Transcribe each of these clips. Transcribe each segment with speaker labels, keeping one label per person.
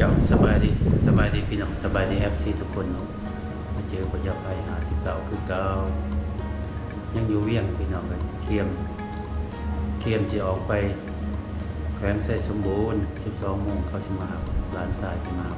Speaker 1: เจ้าสบายดีสบายดีพี่น้องสบายดีแอฟซีทุกคนเนาะมาเจอพระเจ้าไปหาสิบเก้าคือเก้ายังอยู่เวียงพี่น้องกันเคียมเคียมจะออกไปแขวงไส่สมบูรณ์สิบสองโมงเขาสิมาร้านทรายสิมา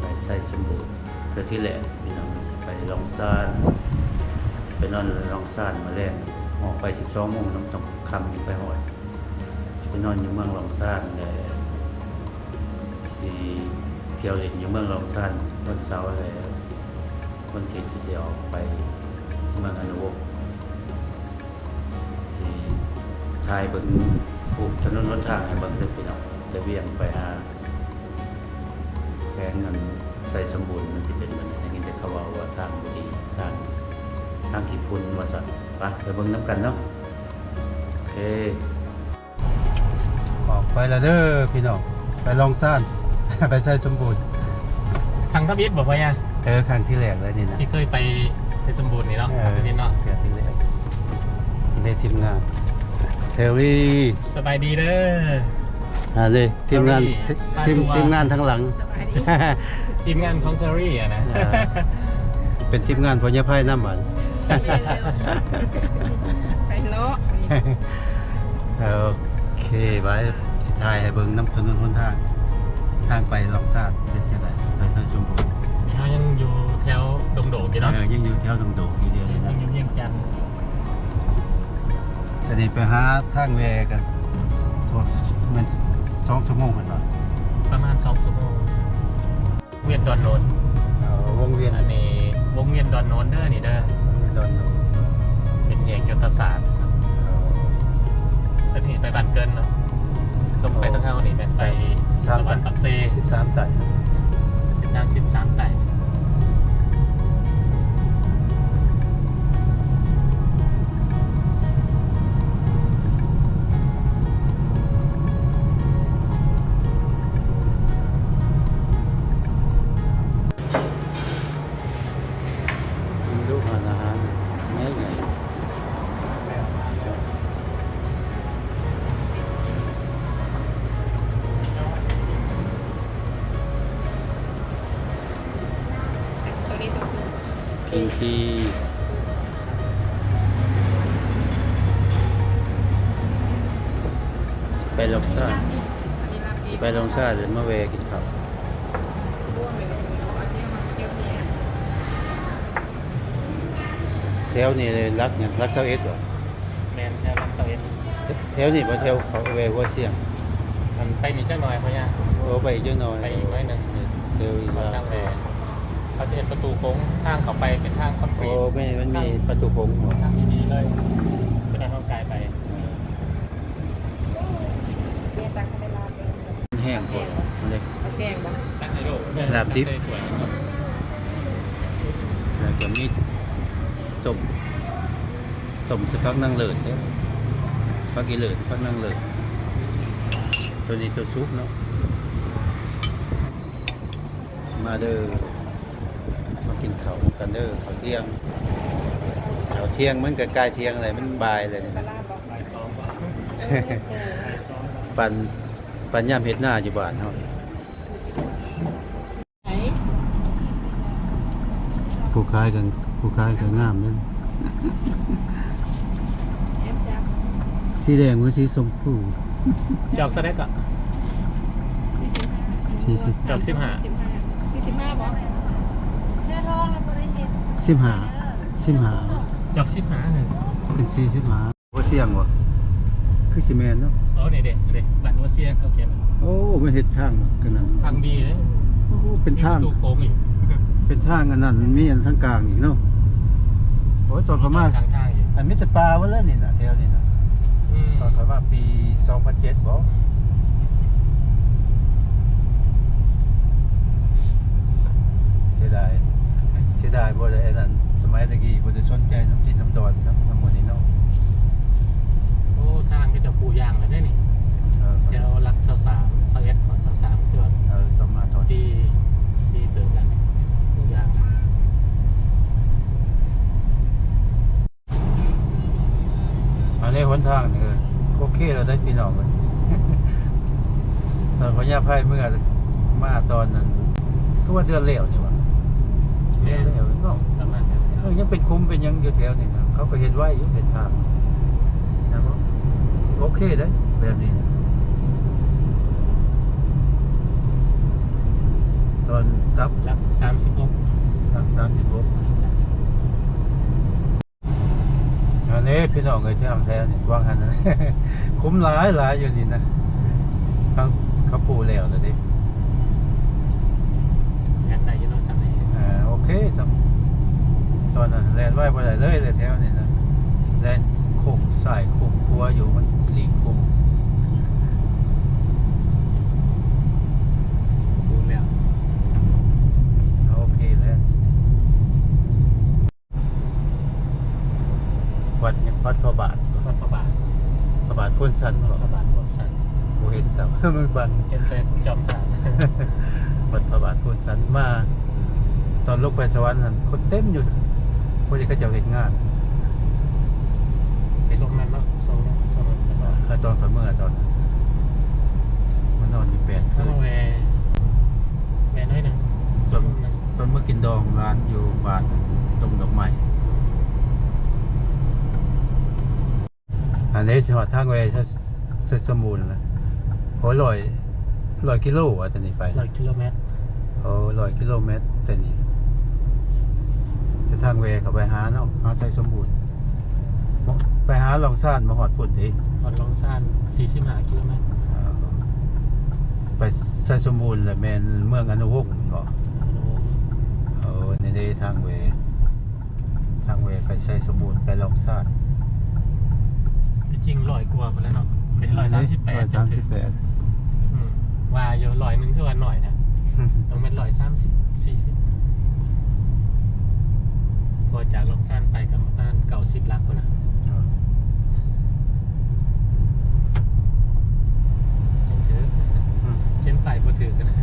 Speaker 1: ไปไส่สมบูรณ์เทือที่แหลกพี่น้องไปลองซ่านไปนอนลองซ่านมาแรกออกไปสิบสองโมงน้ำต้องคำยู่ไปหอยไปนอนอยู่เมืองลองซ่านเลย ที่เที่ยวเล่นอยู่เมืองลองซันวันเสาร์อะไรวันอาทิตย์ที่จะออกไปเมืองอนุวกที่ทายเบิ่งผูกถนนหนทางให้เบิ่งเด้อพี่น้องจะเวียงไปหาแพงเงินใส่สมบูรณ์มันสิเป็นมันอย่างนี้แต่เขาว่าว่าทางบ่ดีทางทางขี้ฝุ่นว่าซั่นไปไปเบิ่งน้ำกันเนาะโอเคออกไปแล้วเด้อพี่น้องไปลองซ่าน ไปใช้สมบูรณ์
Speaker 2: ทางทบิดบอกว่าไง
Speaker 1: เออครั้งที่แรกเลยนี่นะ
Speaker 2: ที่เคยไปเพชรสมบูรณ์นี่เนาะ
Speaker 1: เออ
Speaker 2: ทบิดเนาะ
Speaker 1: เสียทีแรกได้ทีมงานเทลลี่
Speaker 2: สบายดีเด้อ
Speaker 1: อ่าเลยทีมงาน
Speaker 2: เทลลี่
Speaker 1: ทีม
Speaker 2: ปาตัว
Speaker 1: ทีมงานทั้งหลัง
Speaker 2: ทีมงานของเซอรี่อะนะ
Speaker 1: อ่าเป็นทีมงานพญาไพ่น้ำมัน
Speaker 3: ไปเลาะ
Speaker 1: โอเคไว้สุดท้ายให้เบิ่งน้ำถนนหนทาง ทางไปลองซาดเป็นจังไดไปใช้สมบูรณ์
Speaker 2: นี่เขายังอยู่แถวดงโดกี่เนาะ
Speaker 1: เออยังอยู่แถวดงโดงอยู่เดียวเลย
Speaker 2: ยั
Speaker 1: นะ
Speaker 2: งอยู่เวียงจันทน์
Speaker 1: แต่นี่ไปหาทางแวกันโทษมันสองชั่วโมงเป็นว่า
Speaker 2: ประมาณ2ชั่วโมงเวียนดอนโนน
Speaker 1: เอาวงเวียน
Speaker 2: อันนี้วงเวียนดอนโนนเด้อนี่เด้อ
Speaker 1: ดอนโน
Speaker 2: เป็นแยกยุทธศาสตร์แล้วนี่ไปบันเกินเนาะตรงไปทางเข้านี่แม่นไป สวรรค์ปักเซ
Speaker 1: สิบสามไต่
Speaker 2: เส้นทาง13ไต่
Speaker 1: ลงซ่า
Speaker 3: อันนี้รับดี
Speaker 1: ไปลงซ่าหรือมาเวกินข้าว
Speaker 3: ร่วมไปเลยเอาอันนี้มาเที่ยวเนี่ย
Speaker 1: แถวนี้เลยรักเนี่ยรักเสาเอ็ดบ่
Speaker 2: แมนแถวลำเสาเอ็ด
Speaker 1: แถวนี้บ่แถวเขาเวหัวเสียง
Speaker 2: มันไปนี่จังหน่อยเพราะยัง
Speaker 1: โอ้ไปอีกจังหน่อย
Speaker 2: ไปอีกหน่อยหนึ่ง
Speaker 1: แถวอีก
Speaker 2: เขา
Speaker 1: ว่า
Speaker 2: ตั้งแหวนเขาจะเห็นประตูโค้งทางเขาไปเป็นทางคอนกรี
Speaker 1: โอ้
Speaker 2: ต
Speaker 1: ไม่มันมีประตูโค้งบ่
Speaker 2: ทางดีๆเลยเป็นทางเข้ากายไป
Speaker 3: เรียนตักเวลาเป็น
Speaker 1: มันแห้งพอมันเลย
Speaker 3: เอาแกงบ่
Speaker 2: ตั้งในโลก
Speaker 1: ลาบดิบ
Speaker 2: สวย
Speaker 1: แล้วก็มีต้มต้มสักพักนั่งเลิศเด้อพักอีเลิศพักนั่งเลิศตัวนี้ตัวซุปเนาะมาเด้อมากินข้าวกันเด้อข้าวเที่ยงข้าวเที่ยงมันก็ใกล้เที่ยงอะไรมันบ่ายเลยนี่
Speaker 3: ปลา
Speaker 1: นะ
Speaker 3: ลาบบ่
Speaker 2: ๆลายซ้อมว่ะ
Speaker 1: ปัน ปันย่ามเฮ็ดหน้าอยู่บ้านเฮา
Speaker 3: ไหน
Speaker 1: ผู้ขายกันผู้ขายก็งามเด้อ
Speaker 3: แอมจับ
Speaker 1: สีแดงหรือสีชมพู
Speaker 2: จอกสะเด็กอะ
Speaker 3: สี่สิบ
Speaker 2: จอกสิบห้า
Speaker 3: สิบห้าสี่สิบห้าบ่
Speaker 4: แม่ท้องแล้วบริเห็น
Speaker 1: สิบห้าสิบห้า
Speaker 2: จอกสิบห้าเลย
Speaker 1: เป็นสี่สิบห้าโอ้เสียงวะคือสิแมนเนาะ
Speaker 2: อ๋อนี่เด็กเด็กบัตรวัวเซียเขาเขียน
Speaker 1: โอ้ไม่เห็ดทางกันนั่น
Speaker 2: ทางดีเลย
Speaker 1: โอ้เป็นทาง
Speaker 2: มีประตูโค้งอีก
Speaker 1: เป็นทางกันนั่นมีอันทางกลางอีกเนาะโอ้ยตอนเขามา
Speaker 2: ทางทางอีก
Speaker 1: อันมิตรปลาวันแล้วนี่นะแถวนี่นะ
Speaker 2: อืม
Speaker 1: ตอนเขามาปี2007บ่เสียดายเสียดายบ่ได้อันนั้นสมัยตะกี้บ่ได้สนใจน้ำกินน้ำดอนทั้งทั้งหมดนี้เนาะ
Speaker 2: โอ้ ทางก็จะปูยางเลยได้นี่
Speaker 1: เออ
Speaker 2: เดี๋ยวรักสาวสามสาวเอ็ดขอสาวสามจวด
Speaker 1: เออต้องมาตอน
Speaker 2: ดีดีเติมกันนี่ปูยาง
Speaker 1: อันนี้หนทางนี่โอเคเราได้พี่น้องเลย ตอนพญาไพ่เมื่อมาตอนนั้น ก็ว่าเดือนแล้วนี่วะเดือนแล้วเนาะ
Speaker 2: ประมาณนั้น
Speaker 1: เออยังเป็นคุ้มเป็นหยังอยู่แถวนี่นะเขาก็เห็นไว้อยู่เห็นทางนะครับ โอเคเลยแบบนี้นะตอนกลับ
Speaker 2: หลักสามสิบหก
Speaker 1: ทางสามสิบหกอันนี้พี่น้องเลยที่ทางแถวนี่ว่างหันนะคุ้มหลายหลายอยู่นี่นะเขาเขาปูแล้วนะดิ
Speaker 2: แอนไหนยูโนสันไหน
Speaker 1: อ่าโอเคจำตอนนั้นแลนไว้บ่ได้เลยเลยแถวนี้นะแลนโค้งสายโค้งครัวอยู่มันห ลีกโค้ง
Speaker 2: ดูแล้ว
Speaker 1: โอเคแล้ววัดยังวัดพระบาท
Speaker 2: รถพระบาท
Speaker 1: พระบาทพ้นสัน
Speaker 2: ร
Speaker 1: บ่
Speaker 2: ถพระบาทรถสัน
Speaker 1: บ่เห็นซ้ำมันบัง
Speaker 2: เอ็นเป็นจอมทาง
Speaker 1: วัดพระบาทพ้นสันมาตอนลงไปสวรรค์หันคนเต็มอยู่พวกนี้ก็จะเห็นงานเห็น
Speaker 2: ทรงนั้นเนาะทรงทรงนั้ นทรง
Speaker 1: เออตอนก่อนเมื่อตอนนั้นมันนอนอยู่แปดคื
Speaker 2: ข้านงแวแวน้อยหนึ่งทรงหนึ่ง
Speaker 1: ตอนเมื่อกินดองร้านอยู่บ้านตรงดอกไม้อันนี้สิหอดทางเวถ้าเสร็จสมบูรณ์แล้วโอ้ยลอยลอยกิโลอะตอนนี้ไป
Speaker 2: ร้อยกิโลเมตร
Speaker 1: โอ้ลอยกิโลเมตรแต่นี่จะทางเวเข้าไปหาเนาะหาใส่สมบูรณ์บ่ไปหาลองซ่านมาหอดพุ่นดิ
Speaker 2: ต อนลองซ่านสี่สิบห้ากิโลเมตร
Speaker 1: อ่าไปใส่สมบูรณ์แหละแมนเมืองอนุวงศ์เนาะเออในได้ทางเว ทางเวไปใช้สมบูรณ์ไปลองซาด
Speaker 2: ที่จริงร้อยกว่าไปแล้วเนาะเป็นร้อยสามสิบแปด
Speaker 1: สามสิบแปด
Speaker 2: ว่าเยอะร้อยหนึ่งคือว่าหน่อยนะต้องเป็นร้อยสามสิบสี่สิบพอจากลองซ่านไปกับประมาณเก่าสิบลักกว่านะยังถือ เช่นไปบ่ถือกันนะ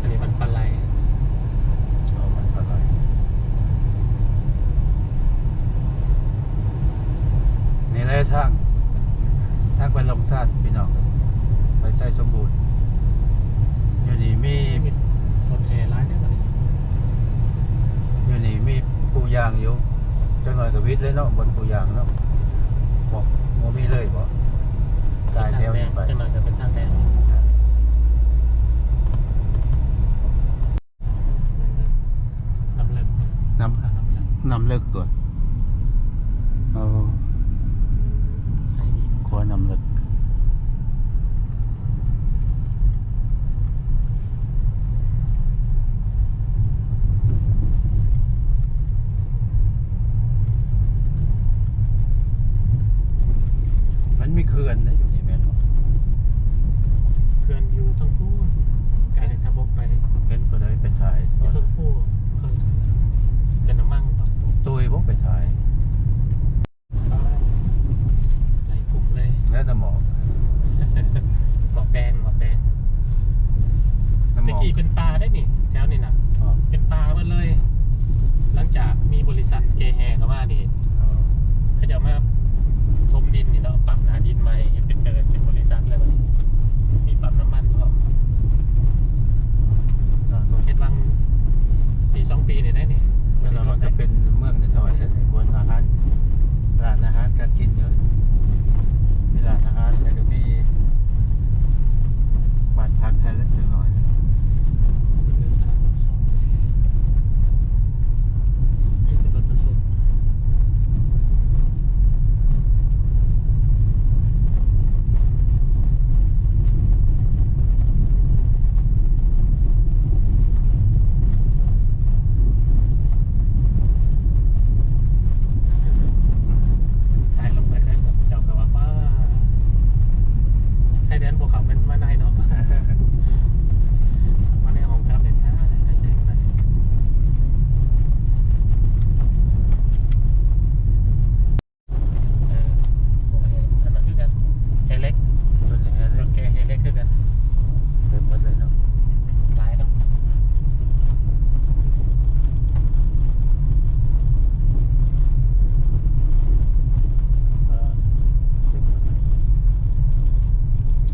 Speaker 2: อันนี้มันปลาไหล
Speaker 1: เอามันอร่อยนี่แหละทางทางไปลองซาดพี่น้องไปใช้สมบูรณ์อยู่นี่มี
Speaker 2: มีรถแอร์ร้านเนี่ยตอนนี้
Speaker 1: อยู่นี่มีปูยางอยู่จังหน่อยกับวิทย์เลยเนาะบนปูยางเนาะบอกบ่มีเลยบ่ตายแถวนี้ไป
Speaker 2: จังหน่อยจะเป็นทางแดงลำเลิก
Speaker 1: น้
Speaker 2: ขาลำเลิกำ
Speaker 1: น้ำเลิกก่อนเอา
Speaker 2: ใส่ ดี
Speaker 1: ขวน้ำเลิกมันมีเขื่อนนะอยู่นี่แม่นบ่
Speaker 2: เขื่อนอยู่ทั้งคู่กายทะบกไป
Speaker 1: เห็นก็เลยไปถ่าย
Speaker 2: อยู่ทั้งคู่เคยเขื่อนน้ำมั่งต่อ
Speaker 1: ตุยบ่ไปถ่าย
Speaker 2: หลายกลุ่มเลย
Speaker 1: แล้วน้ำหมอก
Speaker 2: หมอกแดงหมอกแดง
Speaker 1: น้ำหม
Speaker 2: ตะ
Speaker 1: อก
Speaker 2: กี้เป็นปลาได้นี่แถวนี่นะ
Speaker 1: อ๋อ
Speaker 2: เป็นปลาหมดเลย หลังจากมีบริษัทเกแฮเข้ามา นี่
Speaker 1: อ๋อ
Speaker 2: เขาจะมาทมดินนี่เนาะปรับหนาดินใหม่ให้เป็นเดินเป็นบริษัทเลยวันนี้มีปั๊มน้ำมันพร้อม
Speaker 1: อ่าตัว
Speaker 2: เฮ็ดวังปีสองปีเนี่ยได้นี่
Speaker 1: แล้วมันก็เป็นเมืองนิดหน่อยแล้วบนอาหารร้านอาหารการกินเยอะมีร้านอาหารแล้วก็มีบ้านพักใช้เล็กน้อย
Speaker 2: เป็นบริษัทขนส่งไอ้จะรถบรรทุก ถ่ายลงไปเลยครับเจ้าก็ว่าป้าให้แดนบวกเขาเป็นมาในเนาะ มาในห้องครับเป็นท่าให้แจ้งไปเออบอกให้อันนั้นคือกันเฮเล็ก
Speaker 1: ส่วนใหญ่
Speaker 2: ร
Speaker 1: เลย
Speaker 2: ถแกเฮเล็กคือกัน
Speaker 1: เต็มหมดเลยเนาะ
Speaker 2: หลายเนาะ
Speaker 1: เอ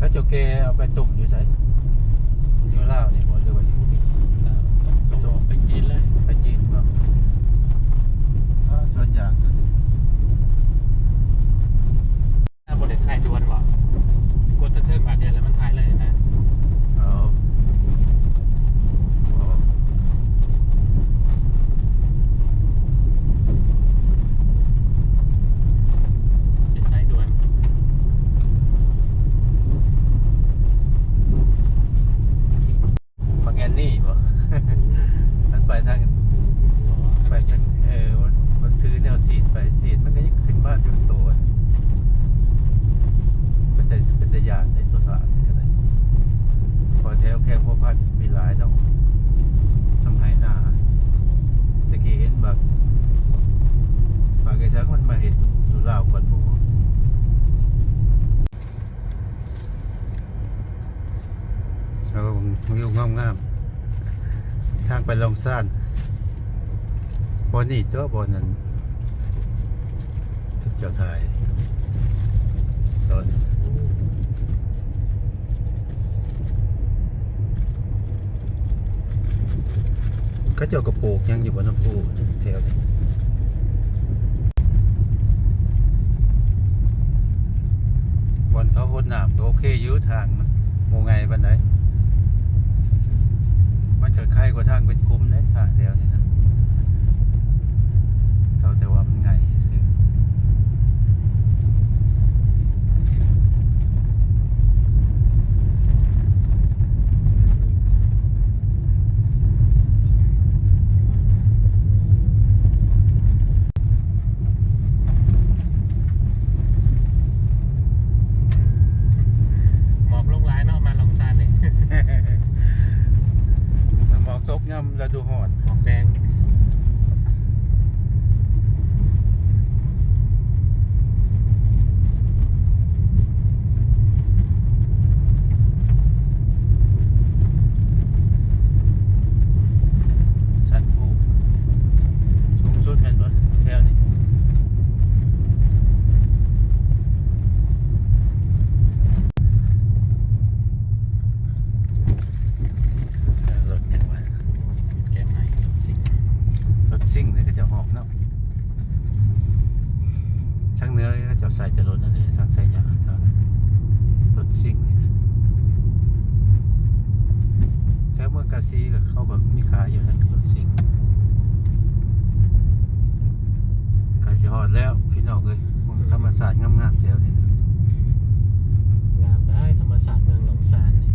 Speaker 1: อ เต็มหมดเลยถ้าเจ้าแกเอาไปตุ่มอยู่ใส่อยู่ลาวนี่บ่หรือว่าอยู่นี่ลาว
Speaker 2: ส่งออกไปจีนเลย
Speaker 1: ไปจีนบ่ถ้าส่วนยางก็
Speaker 2: ถ้าบริษัทไทยดวนบอกกดตะเทิงบาทเดียวแล้วมันถ่ายเลยนะ
Speaker 1: เอาเอา
Speaker 2: จะใช้ดวน
Speaker 1: ฟังแอนนี่บ่ มันไปทาง
Speaker 2: อ๋อ
Speaker 1: ไปจังเออมันซื้อแนวซีดไปซีดมันก็ยังขึ้นมาอยู่ตัวเป็นแต่เป็นแต่ยานในตัวทางนี่ก็ได้พอแถวแข้งหัวพันมีหลายดอกสมัยหน้าตะกี้เห็นแบักบักไอ้ชักมันมาเห็นอยู่ลาวก่อนหมู่แล้วก็วิวงามๆทางไปลองซ่าน บอนี่เจ้าบอนั้นทุกเจ้าไทยตอนเขาเจ้ากระโปรงยังอยู่บนน้ำพุแถวนี้บอนเขาโหดน้ำก็โอเคอยู่ทางมันโมไงบันไดมันเก็คล้กว่าทางเป็นคุ้มนะทางแถวนี้นะ เขาแต่ว่ามันไงซื้อ
Speaker 2: หมอบลงร้ายเนาะมาลองซานเลย
Speaker 1: หมอกตกย่ำฤดูหอน
Speaker 2: หมอกแดง
Speaker 1: สันผู้สูงสุดเป็นบนแถวนี้รถยังไง
Speaker 2: แกงไหนสิง
Speaker 1: รถ ซิ่งนี่ก็จะหอกเนาะช่างเนื้อก็จะใส่จะรถอันนี้ช่างใส่ยาเท่านั้นรถซิ่งนี่นะแค่เมื่อกาซีกเขาก็มีขายอยู่นะรถซิ่งกล้จะหอดแล้วพี่น้องเลยธรรมศาสตร์งามๆแถวนี้นะ
Speaker 2: งามได้ธรรมศาสตร์เมืองหลงซานเนี่ย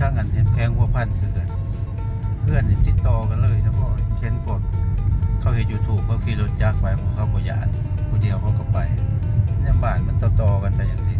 Speaker 1: ทางอั
Speaker 2: น
Speaker 1: เห็
Speaker 2: น
Speaker 1: แข้งหัวพันคือกันเพื่อนนี่ติดต่อกันเลยแล้วก็เช่นกดเขาเห็นยูทูบเขาขี่รถจักรไปของเขาบ่ยานผู้เดียวเขาก็ไปเนี่ยบ้านมันต่อๆกันไปอย่างนี้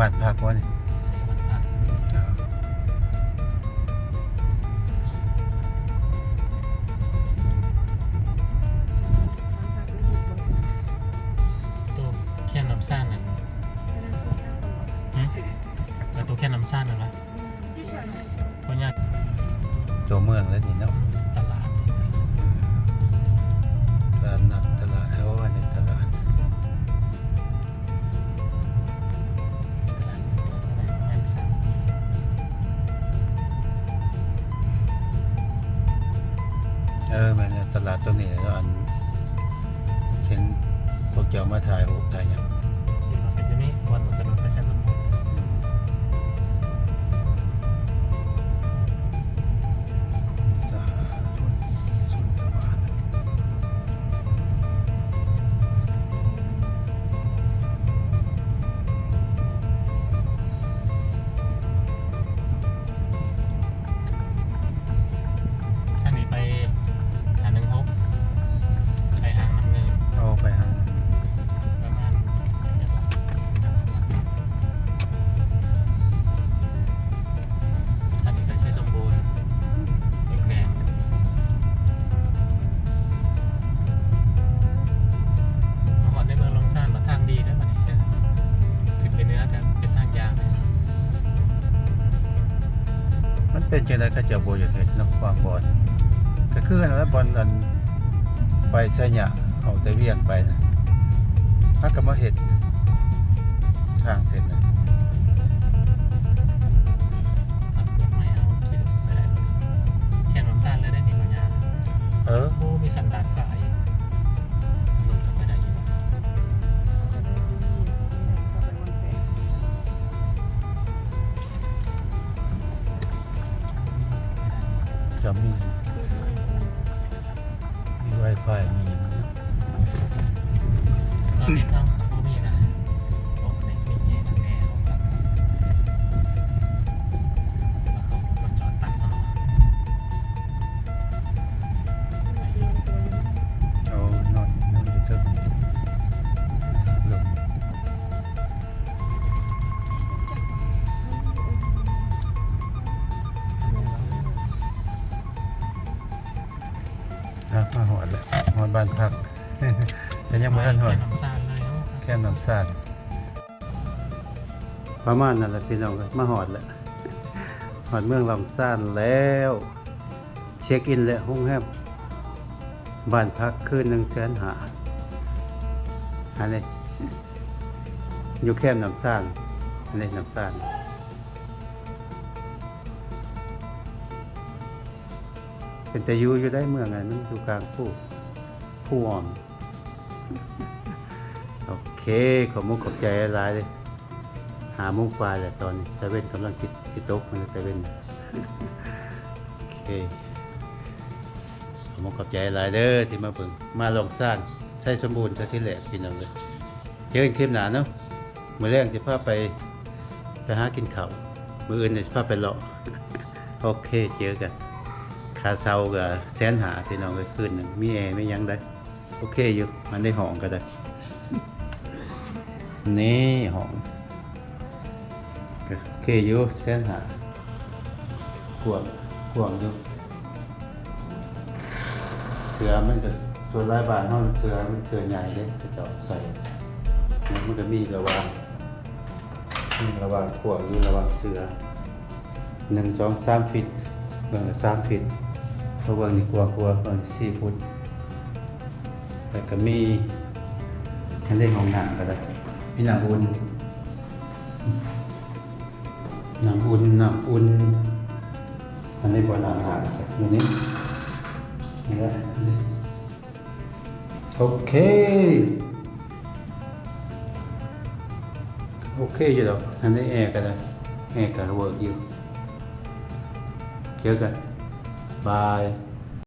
Speaker 1: บ้านพักวะนี่
Speaker 2: ตร
Speaker 1: งนี้แล้วอันเห็นพวกเจ้ามาถ่ายรูปถ่าย
Speaker 2: อย่าง แหละ
Speaker 1: บอลอันไปไสยะเอาแต่เวียงไปนะถ้าก็มาเฮ็ดทางเส้นนะ
Speaker 2: ขับเปลือกไม้เอาคิดไม่ได้แค่น้ำซ่านเลยได้หนึ่งปัญญา
Speaker 1: เออ
Speaker 2: โอ้มีสันดานฝ่ายลงเข้าไปได้อยัง
Speaker 1: จะมี มี Wi-Fi
Speaker 2: ครับ
Speaker 1: มาหอดแล้วหอดบ้านพักแต่ยังไม่ทันหอด
Speaker 2: แค่น้ำซ่านเลยเนาะ
Speaker 1: แค่น้ำสาดประมาณนั้นแหละพี่น้องก็มาหอดแล้วหอดเมืองลำซ่านแล้ว เช็คอินแล้วห้องแฮมบ้านพักคืนหนึ่งแสนหาอันนี้อยู่แคมป์น้ำซ่านอันนี้น้ำซ่าน เป็นแต่ยูอยู่ได้เมืองไงมันอยู่กลางผู้ผู้อ่อมโอเคขอบมุกขอบใจหลายเลยหามุกปลาแต่ตอนนี้ตะเวนกำลังจิตจิตตกมันตะเวนโอเคขอบมุกขอบใจหลายเด้อที่มาเบิ่งมาลองสร้างใช้สมบูรณ์ซะที่แหละพี่น้องเลยเจอกันคลิปหนาเนาะมือแรกจะพาไปไปหากินข้าวมืออื่นจะพาไปเลาะโอเคเจอกัน คาเซากับแสนหาพี่น้องเลยคืนหนึ่งมีแอร์ไม่ยังได้ โอเคอยู่ มันได้ห้องก็ได้ นี่ห้องโอเคอยู่แสนหากวางกวางอยู่เสือมันก็ตัวลายบานห้องเสือมันเสือใหญ่เลยก็จะใส่แล้วมันก็มีระวางมีระวางกวางอยู่ระวางเสือหนึ่งสองสามฟิตเบองสามฟิต พระเวงนี้กวางกวางเบื้องนี้สี่ฟุตแล้วก็มีให้เล่นของหนังก็ได้มีหนังอุ่นหนังอุ่นหนังอุ่นอันนี้บนอาหารอยู่นี่นี่แหละโอเคโอเคอยู่ดอกอันนี้แอร์ก็ได้แอร์ก็เวิร์กอยู่เจอกัน บาย